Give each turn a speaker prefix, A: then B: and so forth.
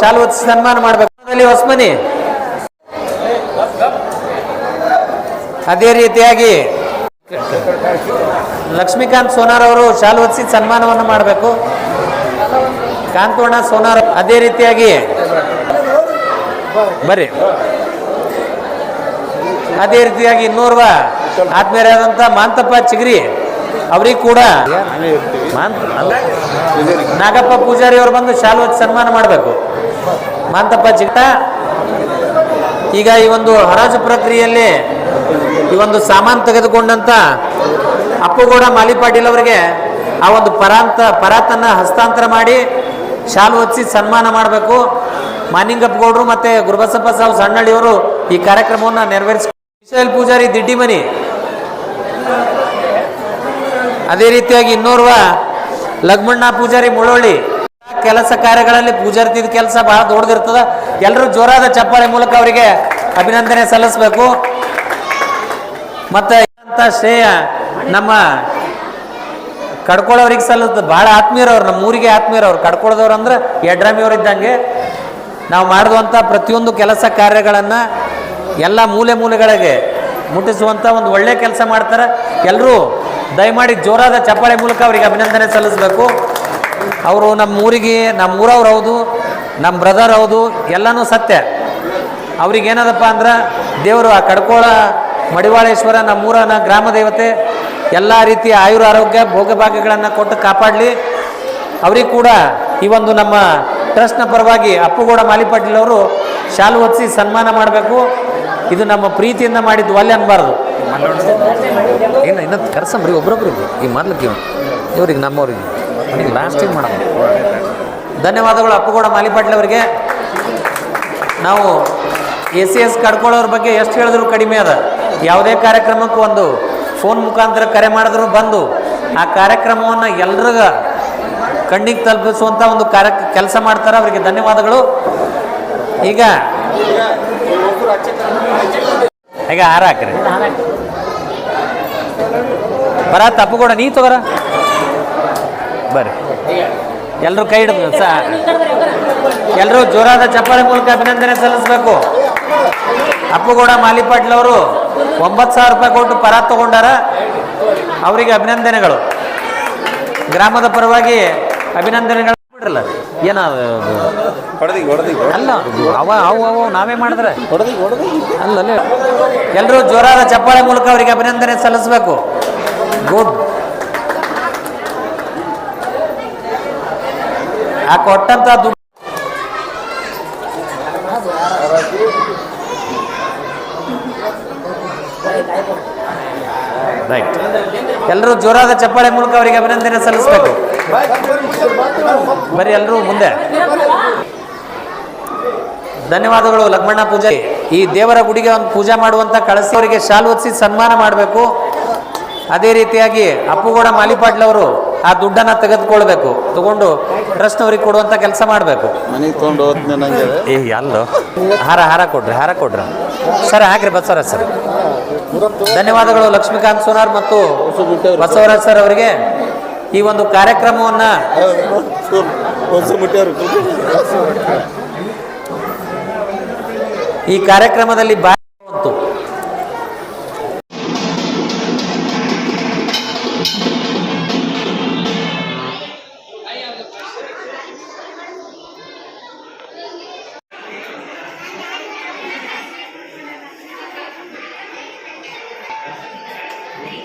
A: ಶಾಲು ಹೊತ್ತಿಸಿ ಸನ್ಮಾನ ಮಾಡ್ಬೇಕು. ಹೊಸ್ಮನಿ. ಅದೇ ರೀತಿಯಾಗಿ ಲಕ್ಷ್ಮೀಕಾಂತ್ ಸೋನಾರ್ ಅವರು ಶಾಲು ಹೊತ್ತಿಸಿ ಸನ್ಮಾನವನ್ನು ಮಾಡಬೇಕು. ಕಾಂತೋಣ ಸೋನಾರ್ ಅದೇ ರೀತಿಯಾಗಿ ಬರ್ರಿ. ಅದೇ ರೀತಿಯಾಗಿ ಇನ್ನೋರ್ವ ಆತ್ಮೀಯರಾದಂತ ಮಾಂತಪ್ಪ ಚಿಗರಿ. ಅವ್ರಿಗೆ ಕೂಡ ನಾಗಪ್ಪ ಪೂಜಾರಿ ಅವ್ರು ಬಂದು ಶಾಲು ಹಚ್ಚಿ ಸನ್ಮಾನ ಮಾಡಬೇಕು. ಮಾಂತಪ್ಪ ಚಿಟ್ಟ ಈಗ ಈ ಒಂದು ಹರಾಜು ಪ್ರಕ್ರಿಯೆಯಲ್ಲಿ ಈ ಒಂದು ಸಾಮಾನು ತೆಗೆದುಕೊಂಡಂತ ಅಪ್ಪುಗೌಡ ಮಾಲಿಪಾಟೀಲ್ ಅವರಿಗೆ ಆ ಒಂದು ಪರಾಂತ ಪರಾತನ್ನ ಹಸ್ತಾಂತರ ಮಾಡಿ ಶಾಲು ಹಚ್ಚಿ ಸನ್ಮಾನ ಮಾಡಬೇಕು. ಮಾನಿಂಗಪ್ಪಗೌಡರು ಮತ್ತೆ ಗುರುಬಸಪ್ಪ ಸಾವು ಸಣ್ಣಳ್ಳಿಯವರು ಈ ಕಾರ್ಯಕ್ರಮವನ್ನು ನೆರವೇರಿಸಿ ವಿಶಾಲ್ ಪೂಜಾರಿ ದಿಡ್ಡಿಮನಿ. ಅದೇ ರೀತಿಯಾಗಿ ಇನ್ನೋರ್ವ ಲಗ್ಮಣ್ಣ ಪೂಜಾರಿ ಮುಳೋಳ್ಳಿ ಕೆಲಸ ಕಾರ್ಯಗಳಲ್ಲಿ ಪೂಜಾರ್ತಿದ ಕೆಲಸ ಬಹಳ ದೊಡ್ಡದಿರ್ತದ. ಎಲ್ಲರೂ ಜೋರಾದ ಚಪ್ಪಾಳೆ ಮೂಲಕ ಅವರಿಗೆ ಅಭಿನಂದನೆ ಸಲ್ಲಿಸಬೇಕು. ಮತ್ತೆ ಶ್ರೇಯ ನಮ್ಮ ಕಡ್ಕೊಳ್ಳೋರಿಗೆ ಸಲ್ಲುತ್ತೆ ಭಾಳ ಆತ್ಮೀಯರವ್ರು ನಮ್ಮ ಊರಿಗೆ ಆತ್ಮೀಯರವ್ರು ಕಡ್ಕೊಳ್ಳೋದವ್ರು ಅಂದ್ರೆ ಯಡ್ರಾಮಿಯವ್ರು ಇದ್ದಂಗೆ ನಾವು ಮಾಡಿದಂಥ ಪ್ರತಿಯೊಂದು ಕೆಲಸ ಕಾರ್ಯಗಳನ್ನು ಎಲ್ಲ ಮೂಲೆ ಮೂಲೆಗಳಿಗೆ ಮುಟ್ಟಿಸುವಂಥ ಒಂದು ಒಳ್ಳೆಯ ಕೆಲಸ ಮಾಡ್ತಾರೆ. ಎಲ್ಲರೂ ದಯಮಾಡಿ ಜೋರಾದ ಚಪ್ಪಾಳೆ ಮೂಲಕ ಅವರಿಗೆ ಅಭಿನಂದನೆ ಸಲ್ಲಿಸಬೇಕು. ಅವರು ನಮ್ಮ ಊರಿಗೆ, ನಮ್ಮ ಊರವ್ರು ಹೌದು, ನಮ್ಮ ಬ್ರದರ್ ಹೌದು, ಎಲ್ಲನೂ ಸತ್ಯ. ಅವ್ರಿಗೆ ಏನದಪ್ಪ ಅಂದ್ರೆ, ದೇವರು ಆ ಕಡ್ಕೋಳ ಮಡಿವಾಳೇಶ್ವರ ನಮ್ಮೂರನ ಗ್ರಾಮ ದೇವತೆ, ಎಲ್ಲ ರೀತಿಯ ಆಯುರ ಆರೋಗ್ಯ ಭೋಗಭಾಗ್ಯಗಳನ್ನು ಕೊಟ್ಟು ಕಾಪಾಡಲಿ. ಅವ್ರಿಗೆ ಕೂಡ ಈ ಒಂದು ನಮ್ಮ ಟ್ರಸ್ಟ್ನ ಪರವಾಗಿ ಅಪ್ಪುಗೌಡ ಮಾಲಿಪಾಟೀಲ್ ಅವರು ಶಾಲು ಹೊತ್ತಿಸಿ ಸನ್ಮಾನ ಮಾಡಬೇಕು. ಇದು ನಮ್ಮ ಪ್ರೀತಿಯಿಂದ ಮಾಡಿದ್ದು ಒಲ್ಲೆ ಅನ್ಬಾರ್ದು. ಏನು, ಇನ್ನೊಂದು ಕರ್ಸಂಬ್ರಿ ಒಬ್ರೊಬ್ರಿಗೆ. ಈ ಮಾಡ್ಲಿಕ್ಕೆ ಇವ್ನು. ಇವ್ರಿಗೆ ನಮ್ಮವ್ರಿಗೆ. ಅವನಿಗೆ ಏನು ಮಾಡೋಣ? ಧನ್ಯವಾದಗಳು ಅಪ್ಪುಗೌಡ ಮಾಲಿಪಾಟ್ಲ್ ಅವರಿಗೆ. ನಾವು ಎ ಸಿ ಎಸ್ ಕಡ್ಕೊಳ್ಳೋರ ಬಗ್ಗೆ ಎಷ್ಟು ಹೇಳಿದ್ರು ಕಡಿಮೆ ಅದ. ಯಾವುದೇ ಕಾರ್ಯಕ್ರಮಕ್ಕೂ ಒಂದು ಫೋನ್ ಮುಖಾಂತರ ಕರೆ ಮಾಡಿದ್ರು ಬಂದು, ಆ ಕಾರ್ಯಕ್ರಮವನ್ನು ಎಲ್ರಿಗ ಕಣ್ಣಿಗೆ ತಲುಪಿಸುವಂಥ ಒಂದು ಕಾರ್ಯ, ಕೆಲಸ ಮಾಡ್ತಾರೆ. ಅವರಿಗೆ ಧನ್ಯವಾದಗಳು. ಈಗ ಈಗ ಹಾರ ಹಾಕ್ರಿ. ಬರ, ತಪ್ಪು ಕೊಡ. ನೀ ತಗೋರ. ಬರ್ರಿ. ಎಲ್ಲರೂ ಕೈ ಹಿಡಿದು ಎಲ್ಲರೂ ಜೋರಾದ ಚಪ್ಪಾಳೆ ಮೂಲಕ ಅಭಿನಂದನೆ ಸಲ್ಲಿಸಬೇಕು. ಅಪ್ಪುಗೌಡ ಮಾಲಿಪಾಟ್ಲ್ ಅವರು ಒಂಬತ್ತು ಸಾವಿರ ರೂಪಾಯಿ ಕೊಟ್ಟು ಪರ ತಗೊಂಡಾರ. ಅವರಿಗೆ ಅಭಿನಂದನೆಗಳು. ಗ್ರಾಮದ ಪರವಾಗಿ ಅಭಿನಂದನೆಗಳು. ಬಿಡ್ರಲ್ಲ ಏನ ಅಲ್ಲ ಅವ ಅವು ಅವು ನಾವೇ ಮಾಡಿದ್ರೆ. ಅಲ್ಲ ಎಲ್ಲರೂ ಜೋರಾದ ಚಪ್ಪಾಳೆ ಮೂಲಕ ಅವರಿಗೆ ಅಭಿನಂದನೆ ಸಲ್ಲಿಸಬೇಕು. ಗುಡ್. ಆ ಕೊಟ್ಟಂತ ದುಡ್ಡು ರೈಟ್ ಎಲ್ಲರೂ ಜೋರಾದ ಚಪ್ಪಾಳೆ ಮೂಲಕ ಅವರಿಗೆ ಅಭಿನಂದನೆ ಸಲ್ಲಿಸಬೇಕು. ಬರೀ ಎಲ್ಲರೂ ಮುಂದೆ. ಧನ್ಯವಾದಗಳು ಲಕ್ಷ್ಮಣ್ಣ ಪೂಜೆ. ಈ ದೇವರ ಗುಡಿಗೆ ಒಂದು ಪೂಜೆ ಮಾಡುವಂತ ಕಳಸವರಿಗೆ ಶಾಲು ಹೊತ್ತಿಸಿ ಸನ್ಮಾನ ಮಾಡಬೇಕು. ಅದೇ ರೀತಿಯಾಗಿ ಅಪ್ಪುಗೌಡ ಮಾಲಿಪಾಟ್ಲ ಅವರು ಆ ದುಡ್ಡನ್ನ ತೆಗೆದುಕೊಳ್ಬೇಕು. ತಗೊಂಡು ಟ್ರಸ್ಟ್ನವ್ರಿಗೆ ಕೊಡುವಂತ ಕೆಲಸ ಮಾಡಬೇಕು. ಏ ಅಲ್ಲೋ. ಹಾರ ಹಾರ ಕೊಡ್ರಿ ಹಾರ ಕೊಡ್ರಿ. ಸರ್ ಹಾಕ್ರಿ ಬಸವರಾಜ್ ಸರ್. ಧನ್ಯವಾದಗಳು ಲಕ್ಷ್ಮೀಕಾಂತ್ ಸೋನಾರ್ ಮತ್ತು ಬಸವರಾಜ್ ಸರ್ ಅವರಿಗೆ. ಈ ಒಂದು ಕಾರ್ಯಕ್ರಮವನ್ನ ಈ ಕಾರ್ಯಕ್ರಮದಲ್ಲಿ I'm